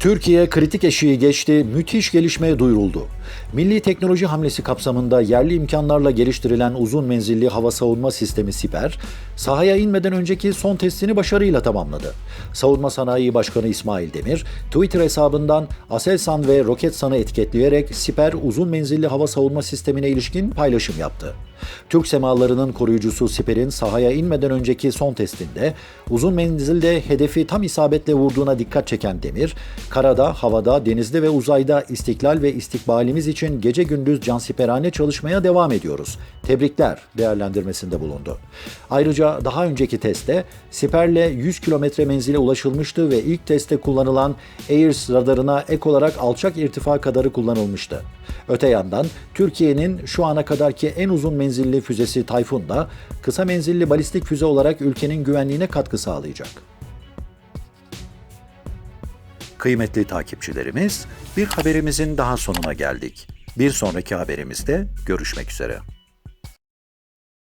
Türkiye kritik eşiği geçti, müthiş gelişme duyuruldu. Milli teknoloji hamlesi kapsamında yerli imkanlarla geliştirilen uzun menzilli hava savunma sistemi Siper, sahaya inmeden önceki son testini başarıyla tamamladı. Savunma Sanayi Başkanı İsmail Demir, Twitter hesabından Aselsan ve Roketsan'ı etiketleyerek Siper uzun menzilli hava savunma sistemine ilişkin paylaşım yaptı. Türk semalarının koruyucusu Siper'in sahaya inmeden önceki son testinde uzun menzilde hedefi tam isabetle vurduğuna dikkat çeken Demir, karada, havada, denizde ve uzayda istiklal ve istikbalimiz için gece gündüz cansiperane çalışmaya devam ediyoruz. Tebrikler değerlendirmesinde bulundu. Ayrıca daha önceki testte Siper'le 100 kilometre menzile ulaşılmıştı ve ilk testte kullanılan AIRS radarına ek olarak alçak irtifa kadarı kullanılmıştı. Öte yandan Türkiye'nin şu ana kadarki en uzun menzilli füzesi Tayfun da kısa menzilli balistik füze olarak ülkenin güvenliğine katkı sağlayacak. Kıymetli takipçilerimiz, bir haberimizin daha sonuna geldik. Bir sonraki haberimizde görüşmek üzere.